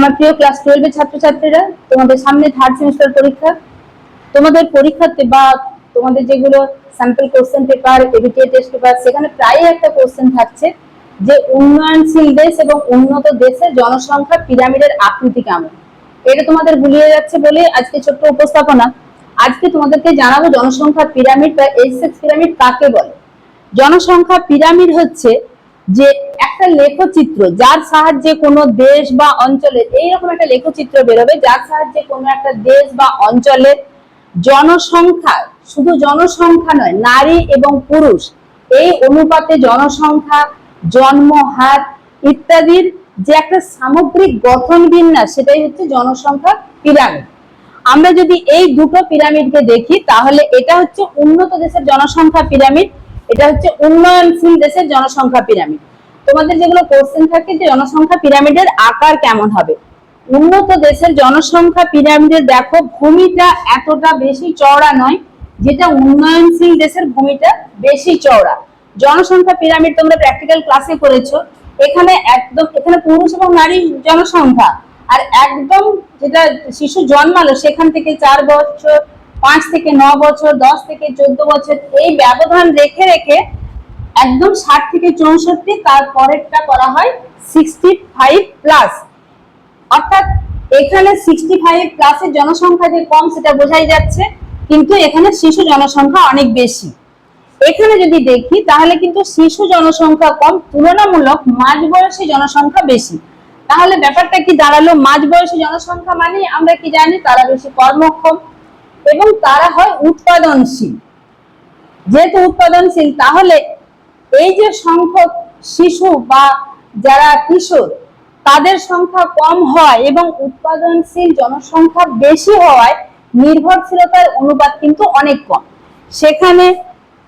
আমার প্রিয় ক্লাস টুয়েলভের ছাত্রছাত্রীরা, তোমাদের সামনে থার্ড সেমিস্টার পরীক্ষা। তোমাদের পরীক্ষাতে বা তোমাদের যেগুলো sample question paper ABTA test paper সেখানে প্রায় একটা কোশ্চেন থাকছে যে উন্নয়নশীল দেশ এবং উন্নত দেশের জনসংখ্যা পিরামিডের আকৃতি কেমন? এটা তোমাদের গুলিয়ে যাচ্ছে বলে আজকে ছোট্ট উপস্থাপনা। আজকে তোমাদেরকে জানাব জনসংখ্যা পিরামিড বা এইচএক্স পিরামিড কাকে বলে? জনসংখ্যা পিরামিড হচ্ছে যে একটা লেখচিত্র যার সাহায্যে কোনো দেশ বা অঞ্চলের এইরকম একটা লেখচিত্র বেরোবে, যার সাহায্যে কোনো একটা দেশ বা অঞ্চলের জনসংখ্যা, শুধু জনসংখ্যা নয়, নারী এবং পুরুষ, এই অনুপাতে জনসংখ্যা, জন্ম হার ইত্যাদির যে একটা সামগ্রিক গঠন বিন্যাস, সেটাই হচ্ছে জনসংখ্যা পিরামিড। আমরা যদি এই দুটো পিরামিডকে দেখি, তাহলে এটা হচ্ছে উন্নত দেশের জনসংখ্যা পিরামিড, এটা হচ্ছে উন্নয়নশীল দেশের জনসংখ্যা পিরামিড। তোমাদের যেগুলো কোশ্চেন থাকে যে জনসংখ্যা পিরামিডের আকার কেমন হবে? উন্নত দেশের জনসংখ্যা পিরামিডের দেখো, ভূমিটা এতটা বেশি চওড়া নয়, যেটা উন্নয়নশীল দেশের ভূমিটা বেশি চওড়া। জনসংখ্যা পিরামিড তোমরা প্র্যাকটিক্যাল ক্লাসে করেছ এখানে একদম, এখানে পুরুষ এবং নারী জনসংখ্যা। আর একদম যেটা শিশু জন্মালো, সেখান থেকে চার বছর, পাঁচ থেকে ন বছর, দশ থেকে চোদ্দ বছর, এই ব্যবধান রেখে রেখে একদম ষাট থেকে চৌষট্টি, তার পরেরটা করা হয় সিক্সটি ফাইভ প্লাস অর্থাৎ এখানে সিক্সটি ফাইভ প্লাসের জনসংখ্যা যে কম, সেটা বোঝাই যাচ্ছে। কিন্তু এখানে শিশু জনসংখ্যা অনেক বেশি। এখানে যদি দেখি, তাহলে কিন্তু শিশু জনসংখ্যা কম, তুলনামূলক মাঝ বয়সী জনসংখ্যা বেশি। তাহলে ব্যাপারটা কি দাঁড়াল? মাঝ বয়সী জনসংখ্যা মানে আমরা কি জানি? তারা বেশি কর্মক্ষম এবং তারা হয় উৎপাদনশীল। যেহেতু উৎপাদনশীল, তাহলে এই যে সংখ্যক শিশু বা যারা কিশোর, তাদের সংখ্যা কম হয় এবং উৎপাদনশীল জনসংখ্যা বেশি হওয়ায় নির্ভরশীলতার অনুপাত কিন্তু অনেক কম। সেখানে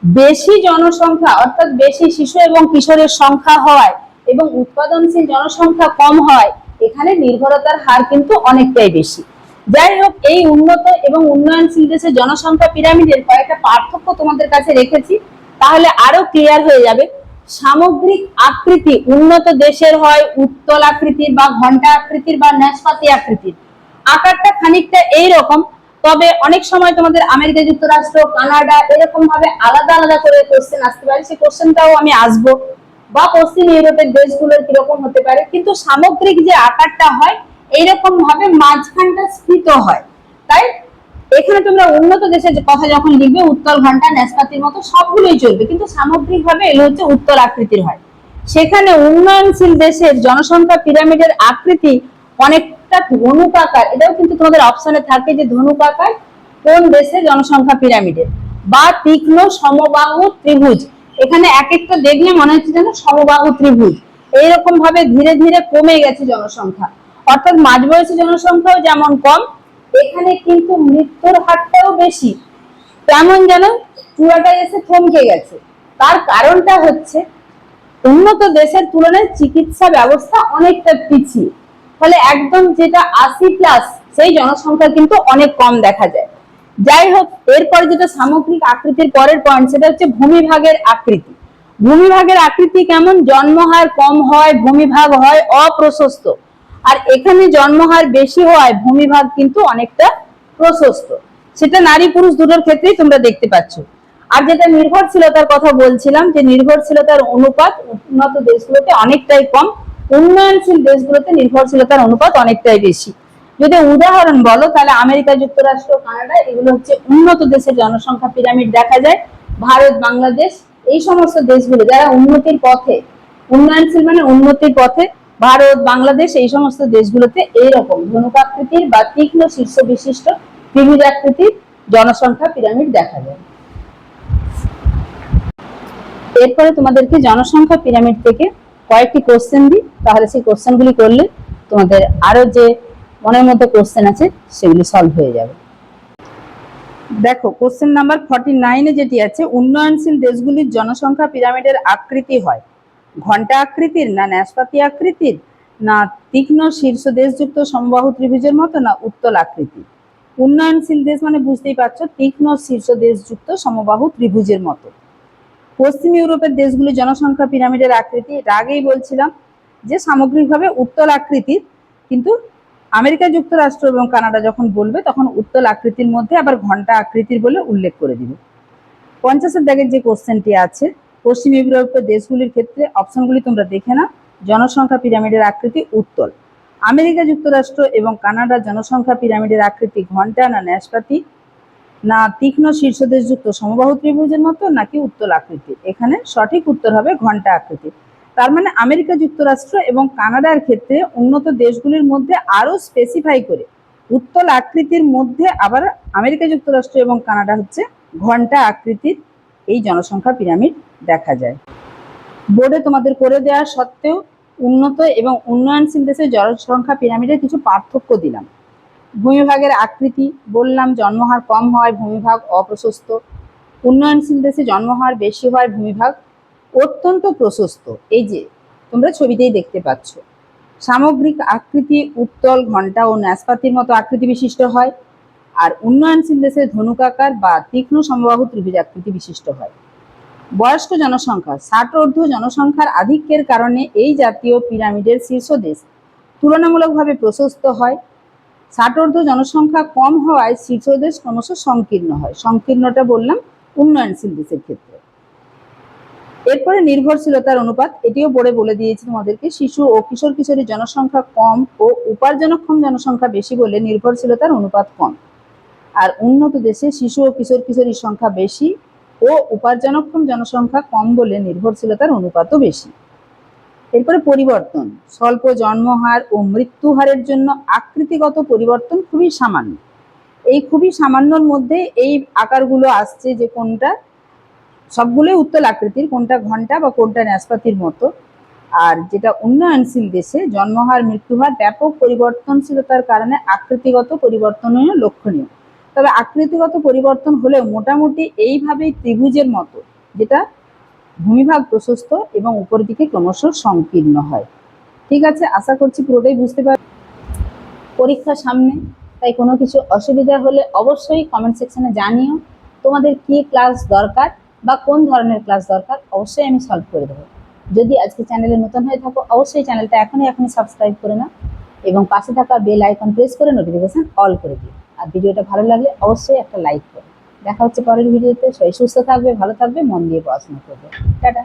বেশি জনসংখ্যা অর্থাৎ বেশি শিশু এবং কিশোরের সংখ্যা হয় এবং উৎপাদনশীল জনসংখ্যা কম হয়, এখানে নির্ভরতার হার কিন্তু অনেকটাই বেশি। যাই হোক, এই উন্নত এবং উন্নয়নশীল দেশের জনসংখ্যা পিরামিডের কয়েকটা পার্থক্য তোমাদের কাছে রেখেছি। তাহলে আরও ক্লিয়ার হয়ে যাবে। সামগ্রিক আকৃতি উন্নত দেশের হয়, উত্তল আকৃতির বা ঘণ্টা আকৃতির বা ন্যাসপাতি আকৃতির। আকারটা খানিকটা এইরকম, তবে অনেক সময় তোমাদের আমেরিকা যুক্তরাষ্ট্র, কানাডা এরকম ভাবে আলাদা আলাদা করে কোশ্চেন আসতে পারে। সেই কোশ্চেনটাও আমি আসব। বা পশ্চিম ইউরোপের দেশগুলোর কীরকম হতে পারে। কিন্তু সামগ্রিক যে আকারটা হয় এইরকম ভাবে মাঝখানটা স্ফীত হয়। তাই এখানে তোমরা উন্নত দেশের কথা যখন লিখবে উত্তল ঘণ্টা, ন্যাসপাতির মতো সবগুলোই চলবে। কিন্তু সামগ্রিক ভাবে এগুলো হচ্ছে উত্তল আকৃতির হয় সেখানে উন্নয়নশীল দেশের জনসংখ্যা পিরামিডের আকৃতি অনেকটা ধনুকাকার। এটাও কিন্তু তোমাদের অপশনে থাকে যে ধনুকাকার কোন দেশে জনসংখ্যা পিরামিডের। বা তীক্ষ্ণ সমবাহু ত্রিভুজ। এখানে এক একটা দেখলে মনে হচ্ছে যেন সমবাহু ত্রিভুজ। এইরকম ভাবে ধীরে ধীরে কমে গেছে জনসংখ্যা। অর্থাৎ মাঝবয়সী জনসংখ্যাও যেমন কম এখানে কিন্তু মৃত্যুর হারটাও বেশি। কেমন যেন চূড়াটা এসে থমকে গেছে। তার কারণটা হচ্ছে, উন্নত দেশের তুলনায় চিকিৎসা ব্যবস্থা অনেকটা পিছিয়ে। ফলে একদম যেটা আশি প্লাস সেই জনসংখ্যা কিন্তু অনেক কম দেখা যায়। যাই হোক, এরপরে যেটা সামগ্রিক আকৃতির পরের পয়েন্ট সেটা হচ্ছে ভূমিভাগের আকৃতি। ভূমিভাগের আকৃতি কেমন? জন্মহার কম হয়, ভূমিভাগ হয়, অপ্রশস্ত। আর এখানে জন্মহার বেশি হওয়ায় ভূমিভাগ কিন্তু অনেকটা প্রশস্ত। সেটা নারী পুরুষ দুটোর ক্ষেত্রেই তোমরা দেখতে পাচ্ছ। আর যেটা নির্ভরশীলতার কথা বলছিলাম, যে নির্ভরশীলতার অনুপাত উন্নত দেশগুলোতে অনেকটাই কম, উন্নয়নশীল দেশগুলোতে নির্ভরশীলতার অনুপাত অনেকটাই বেশি। যদি উদাহরণ বলো, তাহলে আমেরিকা, যুক্তরাষ্ট্র, কানাডা, এগুলো হচ্ছে উন্নত দেশের জনসংখ্যা পিরামিড দেখা যায়। ভারত, বাংলাদেশ, এই সমস্ত দেশগুলো যারা উন্নতির পথে, উন্নয়নশীল মানে উন্নতির পথে ভারত, বাংলাদেশ এই সমস্ত দেশগুলোতে এইরকম ধনুকাকৃতির বা তীক্ষ্ণ শীর্ষ বিশিষ্ট ত্রিভুজ আকৃতির জনসংখ্যা পিরামিড দেখা যায়। এরপরে তোমাদেরকে জনসংখ্যা পিরামিড থেকে কয়েকটি কোশ্চেন দিই। তাহলে সেই কোশ্চেনগুলি করলে তোমাদের আরও যে মনের মধ্যে কোশ্চেন আছে, সেগুলি সলভ হয়ে যাবে। দেখো কোশ্চেন নাম্বার ফর্টি নাইনে যেটি আছে, উন্নয়নশীল দেশগুলির জনসংখ্যা পিরামিডের আকৃতি হয়। ঘণ্টা আকৃতির না ন্যাসপাতি আকৃতির, না তীক্ষ্ণ শীর্ষ দেশযুক্ত সমবাহু ত্রিভুজের মতো, না উত্তল আকৃতি উন্নয়নশীল দেশ মানে বুঝতেই পারছ, তীক্ষ্ণ শীর্ষ দেশযুক্ত সমবাহু ত্রিভুজের মতো। পশ্চিম ইউরোপের দেশগুলি জনসংখ্যা পিরামিডের আকৃতি এর আগেই বলছিলাম যে সামগ্রিকভাবে উত্তল আকৃতির, কিন্তু আমেরিকা যুক্তরাষ্ট্র এবং কানাডা যখন বলবে, তখন উত্তল আকৃতির মধ্যে আবার ঘণ্টা আকৃতির বলে উল্লেখ করে দিবে। পঞ্চাশের দাগের যে কোশ্চেনটি আছে পশ্চিম ইউরোপের দেশগুলির ক্ষেত্রে অপশনগুলি তোমরা দেখে না জনসংখ্যা পিরামিডের আকৃতি উত্তল। আমেরিকা যুক্তরাষ্ট্র এবং কানাডার জনসংখ্যা পিরামিডের আকৃতি ঘণ্টা না ন্যাসপাতি? না তীক্ষ্ণ শীর্ষদেশযুক্ত সমবাহু ত্রিভুজের মতো নাকি উত্তল আকৃতি? এখানে সঠিক উত্তর হবে ঘণ্টা আকৃতি। তার মানে আমেরিকা যুক্তরাষ্ট্র এবং কানাডার ক্ষেত্রে উন্নত দেশগুলির মধ্যে আরও স্পেসিফাই করে। উত্তল আকৃতির মধ্যে আবার আমেরিকা যুক্তরাষ্ট্র এবং কানাডা হচ্ছে ঘণ্টা আকৃতির এই জনসংখ্যা পিরামিড দেখা যায়। বোর্ডে তোমাদের করে দেওয়া সত্ত্বেও উন্নত এবং উন্নয়নশীল দেশের জনসংখ্যা পিরামিডের কিছু পার্থক্য দিলাম। ভূমিভাগের আকৃতি, বললাম জন্মহার কম হওয়ায় ভূমিভাগ অপ্রশস্ত। উন্নয়নশীল দেশে জন্মহার বেশি হওয়ায় ভূমিভাগ অত্যন্ত প্রশস্ত। এই যে, তোমরা ছবিতেই দেখতে পাচ্ছ। সামগ্রিক আকৃতি, উত্তল ঘণ্টা ও ন্যাসপাতির মতো আকৃতি বিশিষ্ট হয়। আর উন্নয়নশীল দেশে ধনুকাকার বা তীক্ষ্ণ সমবাহু ত্রিভুজ আকৃতি বিশিষ্ট হয়। বয়স্ক জনসংখ্যা ষাট ঊর্ধ্ব জনসংখ্যার আধিক্যের কারণে এই জাতীয় পিরামিডের শীর্ষ দেশ তুলনামূলকভাবে প্রশস্ত হয়। ষাট ঊর্ধ্ব জনসংখ্যা কম হওয়ায় শীর্ষদেশ ক্রমশ সংকীর্ণ হয়। সংকীর্ণটা বললাম উন্নয়নশীল দেশের ক্ষেত্রে। এরপরে নির্ভরশীলতার অনুপাত, এটিও বোর্ডে বলে দিয়েছি তোমাদেরকে, শিশু ও কিশোর কিশোরীর জনসংখ্যা কম ও উপার্জনক্ষম জনসংখ্যা বেশি বলে নির্ভরশীলতার অনুপাত কম। আর উন্নত দেশে শিশু ও কিশোর কিশোরীর সংখ্যা বেশি ও উপার্জনক্ষম জনসংখ্যা কম বলে নির্ভরশীলতার অনুপাতও বেশি। এরপরে পরিবর্তন, স্বল্প জন্মহার ও মৃত্যু হারের জন্য আকৃতিগত পরিবর্তন খুবই সামান্য। এই খুবই সামান্যর মধ্যে এই আকারগুলো আসছে যে কোনটা, সবগুলোই উত্তল আকৃতির, কোনটা ঘণ্টা বা কোনটা ন্যাসপাতির মতো। আর যেটা উন্নয়নশীল দেশে জন্মহার, মৃত্যুহার ব্যাপক পরিবর্তনশীলতার কারণে আকৃতিগত পরিবর্তনও লক্ষণীয়। তবে আকৃতিগত পরিবর্তন হলেও মোটামুটি এইভাবেই ত্রিভুজের মতো, যেটা ভূমিভাগ প্রশস্ত এবং উপরের দিকে ক্রমশ সংকীর্ণ হয়। ঠিক আছে, আশা করছি পুরোটাই বুঝতে পার পরীক্ষা সামনে, তাই কোনো কিছু অসুবিধা হলে অবশ্যই কমেন্ট সেকশনে জানিও। তোমাদের কি ক্লাস দরকার বা কোন ধরনের ক্লাস দরকার, অবশ্যই আমি সলভ করে দেবো। যদি আজকে চ্যানেলে নতুন হয়ে থাকো, অবশ্যই চ্যানেলটা এখনই এখনই সাবস্ক্রাইব করে নাও এবং পাশে থাকা বেল আইকন প্রেস করে নোটিফিকেশন অল করে দিও। আর ভিডিওটা ভালো লাগলে অবশ্যই একটা লাইক করো। দেখা হচ্ছে পরের ভিডিওতে। সবাই সুস্থ থাকবে, ভালো থাকবে, মন দিয়ে পড়াশোনা করবে। টাটা।